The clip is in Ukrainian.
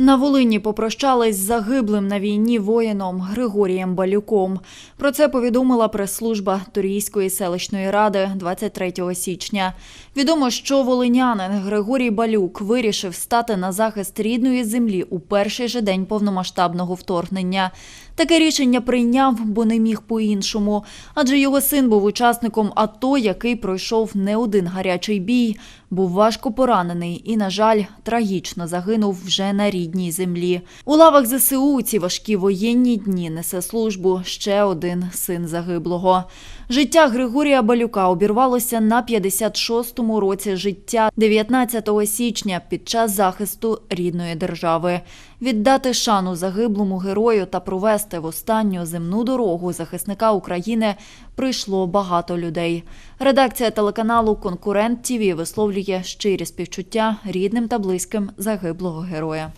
На Волині попрощались з загиблим на війні воїном Григорієм Балюком. Про це повідомила прес-служба Турійської селищної ради 23 січня. Відомо, що волинянин Григорій Балюк вирішив стати на захист рідної землі у перший же день повномасштабного вторгнення. Таке рішення прийняв, бо не міг по-іншому, адже його син був учасником АТО, який пройшов не один гарячий бій, був важко поранений і, на жаль, трагічно загинув вже на рідній землі. У лавах ЗСУ ці важкі воєнні дні несе службу ще один син загиблого. Життя Григорія Балюка обірвалося на 56-му році життя 19 січня під час захисту рідної держави. Віддати шану загиблому герою та провести в останню земну дорогу захисника України прийшло багато людей. Редакція телеканалу Конкурент ТІВІ висловлює щирі співчуття рідним та близьким загиблого героя.